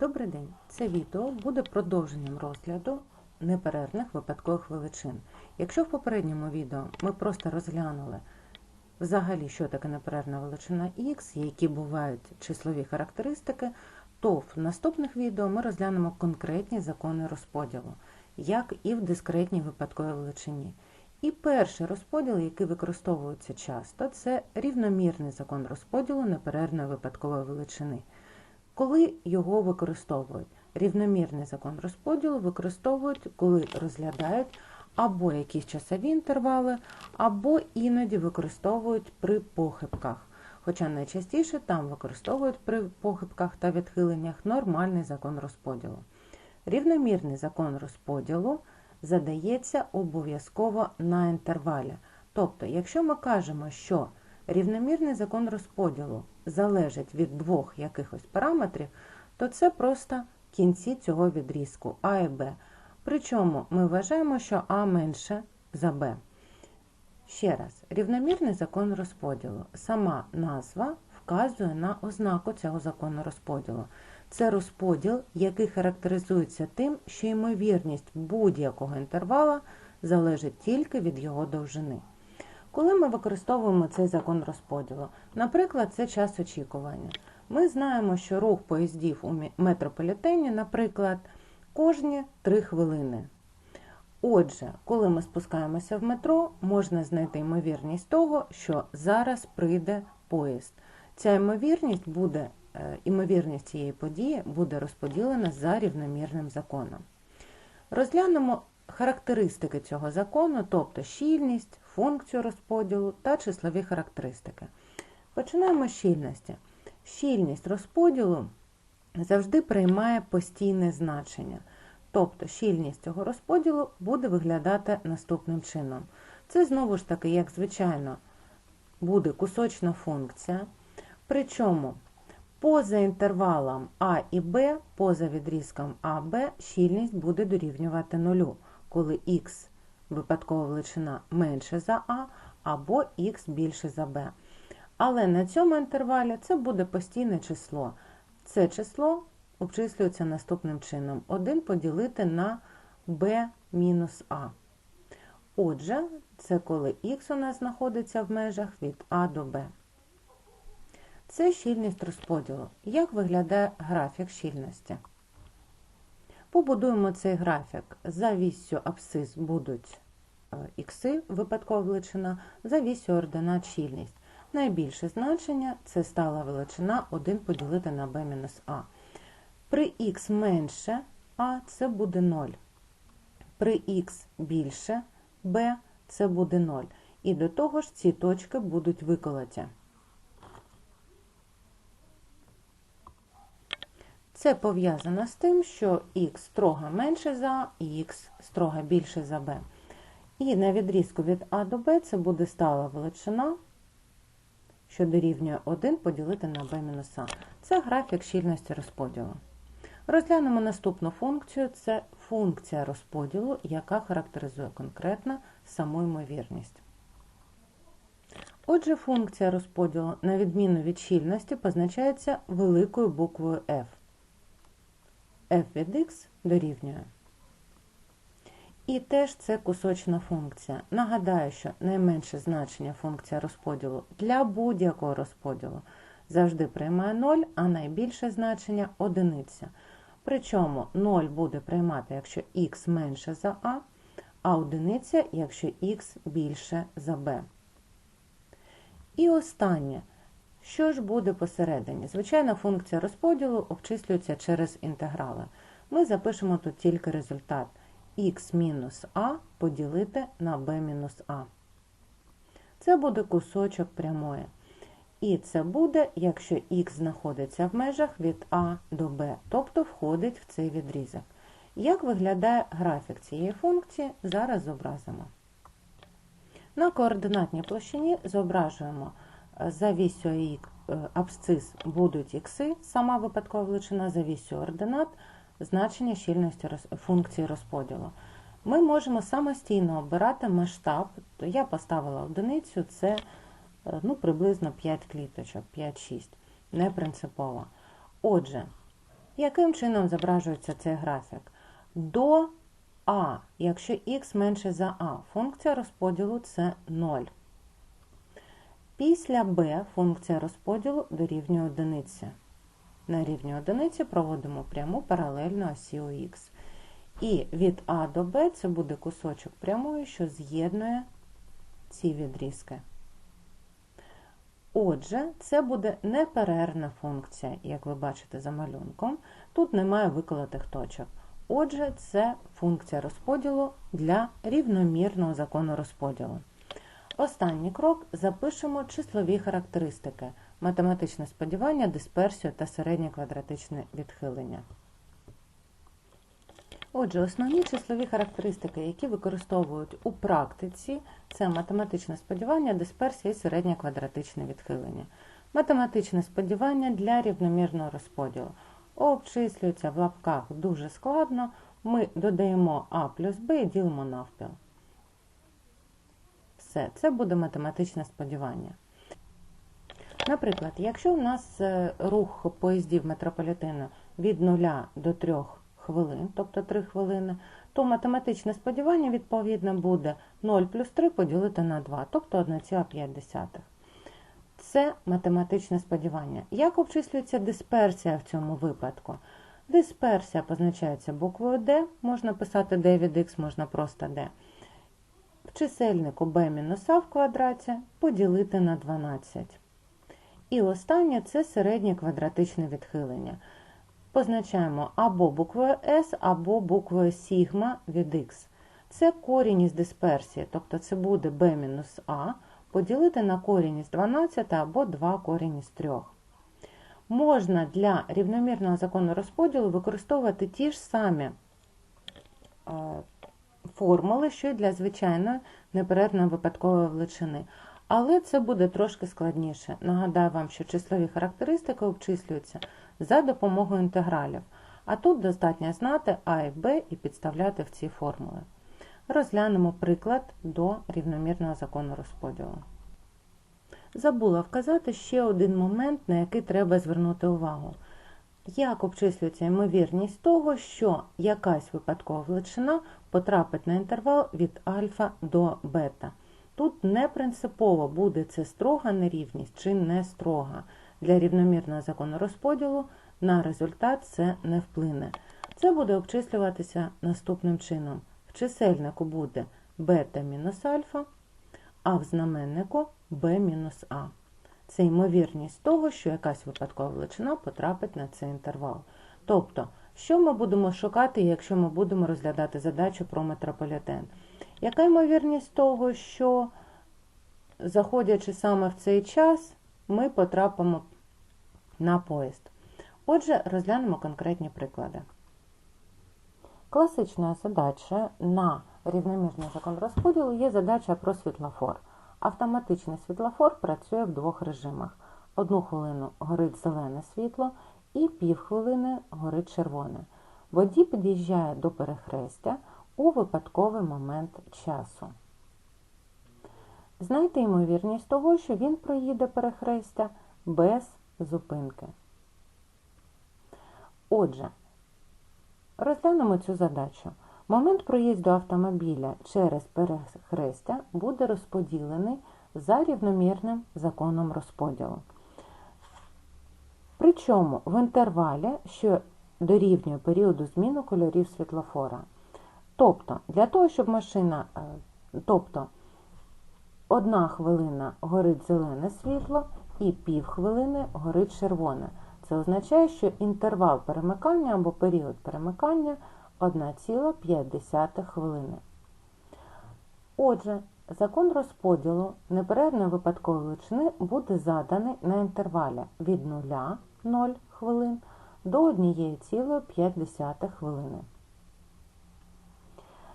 Добрий день! Це відео буде продовженням розгляду неперервних випадкових величин. Якщо в попередньому відео ми просто розглянули взагалі, що таке неперервна величина х, які бувають числові характеристики, то в наступних відео ми розглянемо конкретні закони розподілу, як і в дискретній випадковій величині. І перший розподіл, який використовується часто, це рівномірний закон розподілу неперервної випадкової величини. Коли його використовують? Рівномірний закон розподілу використовують, коли розглядають або якісь часові інтервали, або іноді використовують при похибках. Хоча найчастіше там використовують при похибках та відхиленнях нормальний закон розподілу. Рівномірний закон розподілу задається обов'язково на інтервалі. Тобто, якщо ми кажемо, що рівномірний закон розподілу залежить від двох якихось параметрів, то це просто кінці цього відрізку А і Б. Причому ми вважаємо, що А менше за Б. Ще раз, рівномірний закон розподілу. Сама назва вказує на ознаку цього закону розподілу. Це розподіл, який характеризується тим, що ймовірність будь-якого інтервала залежить тільки від його довжини. Коли ми використовуємо цей закон розподілу, наприклад, це час очікування. Ми знаємо, що рух поїздів у метрополітені, наприклад, кожні 3 хвилини. Отже, коли ми спускаємося в метро, можна знайти ймовірність того, що зараз прийде поїзд. Ця ймовірність буде, ймовірність цієї події буде розподілена за рівномірним законом. Розглянемо характеристики цього закону, тобто щільність, функцію розподілу та числові характеристики. Починаємо з щільності. Щільність розподілу завжди приймає постійне значення. Тобто щільність цього розподілу буде виглядати наступним чином. Це знову ж таки, як звичайно, буде кусочна функція. Причому поза інтервалом А і Б, поза відрізком АБ, щільність буде дорівнювати нулю, коли х випадкова величина менше за А, або х більше за Б. Але на цьому інтервалі це буде постійне число. Це число обчислюється наступним чином: 1 поділити на b мінус А. Отже, це коли х у нас знаходиться в межах від А до Б. Це щільність розподілу. Як виглядає графік щільності? Побудуємо цей графік. За віссю абсцис будуть ікси, випадкова величина, за віссю ординат щільність. Найбільше значення це стала величина 1 поділити на b-а. При х менше А це буде 0. При х більше b це буде 0. І до того ж ці точки будуть виколоті. Це пов'язано з тим, що х строго менше за А і х строго більше за b. І на відрізку від А до Б це буде стала величина, що дорівнює 1 поділити на b-а. Це графік щільності розподілу. Розглянемо наступну функцію це функція розподілу, яка характеризує конкретно саму ймовірність. Отже, функція розподілу, на відміну від щільності, позначається великою буквою f. f від x дорівнює. І теж це кусочна функція. Нагадаю, що найменше значення функція розподілу для будь-якого розподілу завжди приймає 0, а найбільше значення одиниця. Причому 0 буде приймати, якщо х менше за А, а одиниця, якщо х більше за b. І останнє. Що ж буде посередині? Звичайно, функція розподілу обчислюється через інтеграли. Ми запишемо тут тільки результат х мінус а поділити на b мінус а. Це буде кусочок прямої. І це буде, якщо х знаходиться в межах від А до Б, тобто входить в цей відрізок. Як виглядає графік цієї функції, зараз зобразимо. На координатній площині зображуємо за вісю абсцис будуть ікси, сама випадкова величина, за вісю ординат, значення щільності функції розподілу. Ми можемо самостійно обирати масштаб, то я поставила одиницю, це ну, приблизно 5 кліточок, 5-6, не принципово. Отже, Яким чином зображується цей графік? До А, якщо х менше за А, функція розподілу це 0. Після b функція розподілу дорівнює одиниці. На рівні одиниці проводимо пряму паралельно осі ОХ. І від А до Б це буде кусочок прямої, що з'єднує ці відрізки. Отже, це буде неперервна функція, як ви бачите за малюнком. Тут немає виколотих точок. Отже, це функція розподілу для рівномірного закону розподілу. Останній крок запишемо числові характеристики, математичне сподівання, дисперсію та середнє квадратичне відхилення. Отже, основні числові характеристики, які використовують у практиці, це математичне сподівання, дисперсія і середнє квадратичне відхилення. Математичне сподівання для рівномірного розподілу. Обчислюється в лапках дуже складно. Ми додаємо А плюс Б і ділимо навпіл. Все, це буде математичне сподівання. Наприклад, якщо в нас е, рух поїздів метрополітену від 0 до 3 хвилин, тобто 3 хвилини, то математичне сподівання, відповідно, буде 0 плюс 3 поділити на 2, тобто 1,5. Це математичне сподівання. Як обчислюється дисперсія в цьому випадку? Дисперсія позначається буквою D, можна писати d від x, можна просто d. Чисельнику b мінус а в квадраті поділити на 12. І останнє це середнє квадратичне відхилення. Позначаємо або буквою S, або буквою сігма від x. Це корінь із дисперсії, тобто це буде b мінус а поділити на корінь із 12 або 2 корінь із 3. Можна для рівномірного закону розподілу використовувати ті ж самі е, формули, що й для звичайної неперервної випадкової величини. Але це буде трошки складніше. Нагадаю вам, що числові характеристики обчислюються за допомогою інтегралів. А тут достатньо знати А і Б і підставляти в ці формули. Розглянемо приклад до рівномірного закону розподілу. Забула вказати ще один момент, на який треба звернути увагу. Як обчислюється ймовірність того, що якась випадкова величина потрапить на інтервал від альфа до бета. Тут не принципово буде це строга нерівність чи не строга. Для рівномірного закону розподілу на результат це не вплине. Це буде обчислюватися наступним чином. В чисельнику буде бета мінус альфа, а в знаменнику b мінус а. Це ймовірність того, що якась випадкова величина потрапить на цей інтервал. Тобто, що ми будемо шукати, якщо ми будемо розглядати задачу про метрополітен? Яка ймовірність того, що, заходячи саме в цей час, ми потрапимо на поїзд? Отже, розглянемо конкретні приклади. Класичною задачею на рівномірний закон розподілу є задача про світлофор. Автоматичний світлофор працює в двох режимах. Одну хвилину горить зелене світло і півхвилини горить червоне. Водій під'їжджає до перехрестя у випадковий момент часу. Знайте ймовірність того, що він проїде перехрестя без зупинки. Отже, розглянемо цю задачу. Момент проїзду автомобіля через перехрестя буде розподілений за рівномірним законом розподілу. Причому в інтервалі, що дорівнює періоду зміни кольорів світлофора. Тобто, для того, щоб машина, е, тобто одна хвилина горить зелене світло і пів хвилини горить червоне. Це означає, що інтервал перемикання або період перемикання 1,5 хвилини. Отже, закон розподілу неперервної випадкової величини буде заданий на інтервалі від 0 0 хвилин до 1,5 хвилини.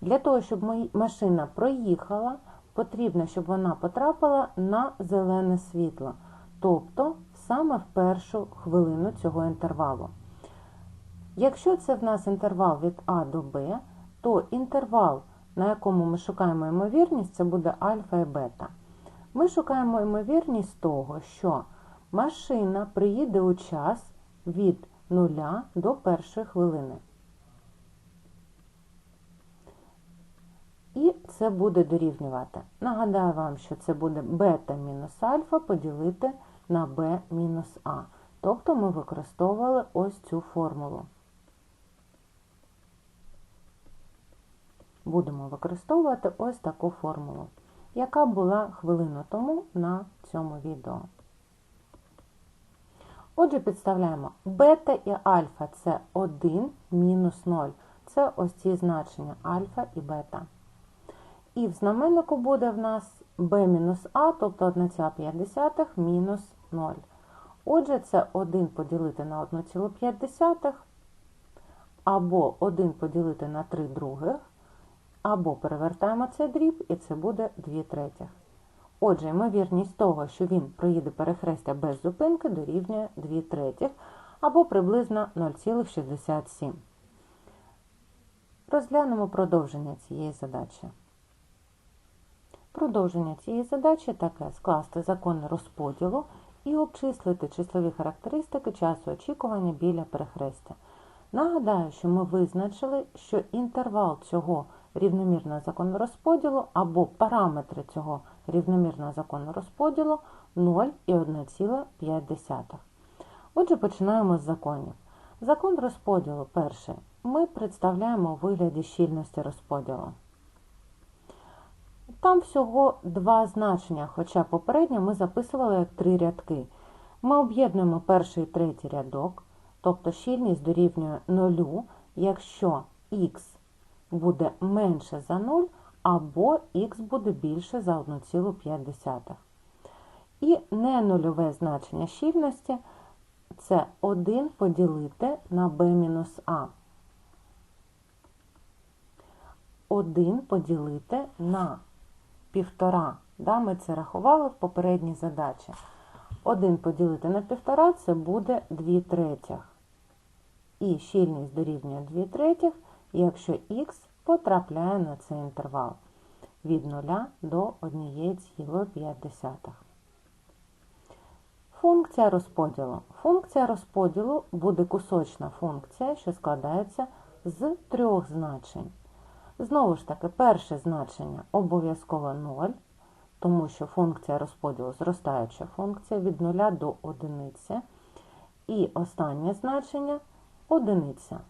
Для того, щоб машина проїхала, потрібно, щоб вона потрапила на зелене світло, тобто саме в першу хвилину цього інтервалу. Якщо це в нас інтервал від А до Б, то інтервал, на якому ми шукаємо ймовірність, це буде альфа і бета. Ми шукаємо ймовірність того, що машина приїде у час від нуля до першої хвилини. І це буде дорівнювати. Нагадаю вам, що це буде бета мінус альфа поділити на b мінус а. Тобто ми використовували ось цю формулу. Будемо використовувати ось таку формулу, яка була хвилину тому на цьому відео. Отже, підставляємо бета і альфа це 1 мінус 0. Це ось ці значення альфа і бета. І в знаменнику буде в нас b мінус а, тобто 1,5 мінус 0. Отже, це 1 поділити на 1,5, або 1 поділити на 3 других, або перевертаємо цей дріб, і це буде 2 третіх. Отже, ймовірність того, що він проїде перехрестя без зупинки, дорівнює 2 третіх, або приблизно 0,67. Розглянемо продовження цієї задачі. Продовження цієї задачі таке скласти закони розподілу і обчислити числові характеристики часу очікування біля перехрестя. Нагадаю, що ми визначили, що інтервал цього рівномірного закону розподілу або параметри цього рівномірного закону розподілу 0 і 1,5. Отже, починаємо з законів. Закон розподілу перший ми представляємо у вигляді щільності розподілу. Там всього два значення, хоча попередньо ми записували як три рядки. Ми об'єднуємо перший і третій рядок, тобто щільність дорівнює 0, якщо х буде менше за 0, або х буде більше за 1,5. І ненульове значення щільності це 1 поділити на b-а. 1 поділити на півтора. Да, Ми це рахували в попередній задачі. 1 поділити на півтора це буде 2 третіх. І щільність дорівнює 2 третіх, якщо х потрапляє на цей інтервал від 0 до 1,5. Функція розподілу. Функція розподілу буде кусочна функція, що складається з трьох значень. Знову ж таки, перше значення обов'язково 0, тому що функція розподілу зростаюча функція від 0 до 1. І останнє значення одиниця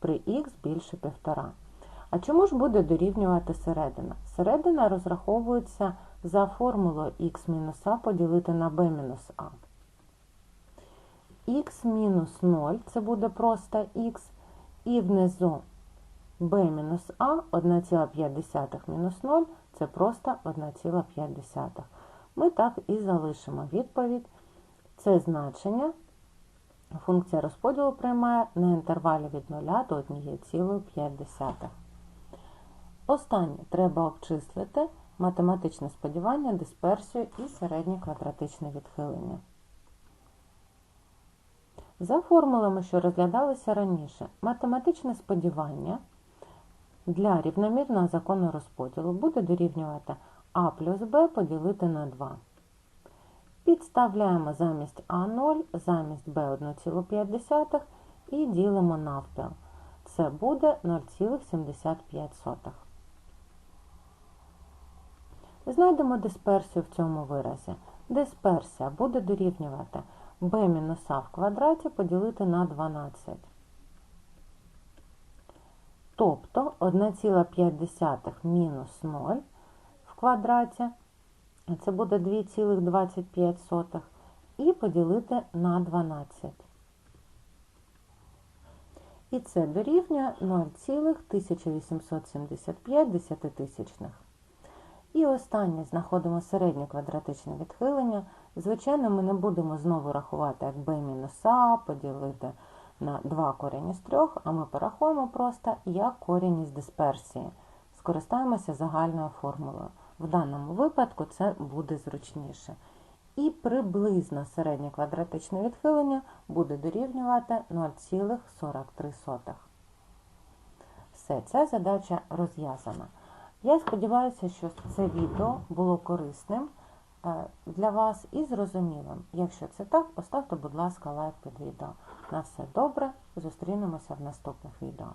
при х більше 1,5. А чому ж буде дорівнювати середина? Середина розраховується за формулою х-а поділити на b-а. х мінус 0 це буде просто х, і внизу b мінус а 1,5 мінус 0 це просто 1,5. Ми так і залишимо відповідь. Це значення функція розподілу приймає на інтервалі від 0 до 1,5. Останнє треба обчислити математичне сподівання, дисперсію і середнє квадратичне відхилення. За формулами, що розглядалися раніше, математичне сподівання для рівномірного закону розподілу буде дорівнювати а плюс b поділити на 2. Підставляємо замість А0, замість b 1,5 і ділимо навпіл. Це буде 0,75. Знайдемо дисперсію в цьому виразі. Дисперсія буде дорівнювати b мінус а в квадраті поділити на 12. Тобто 1,5 мінус 0 в квадраті, це буде 2,25 і поділити на 12. І це дорівнює 0,1875 десятитисячних. І останнє знаходимо середнє квадратичне відхилення. Звичайно, ми не будемо знову рахувати як b мінус а, поділити на 2 корінь із 3, а ми порахуємо просто як корінь із дисперсії. Скористаємося загальною формулою. В даному випадку це буде зручніше. І приблизно середнє квадратичне відхилення буде дорівнювати 0,43. Все, ця задача розв'язана. Я сподіваюся, що це відео було корисним для вас і зрозумілим. Якщо це так, поставте, будь ласка, лайк під відео. На все добре, зустрінемося в наступних відео.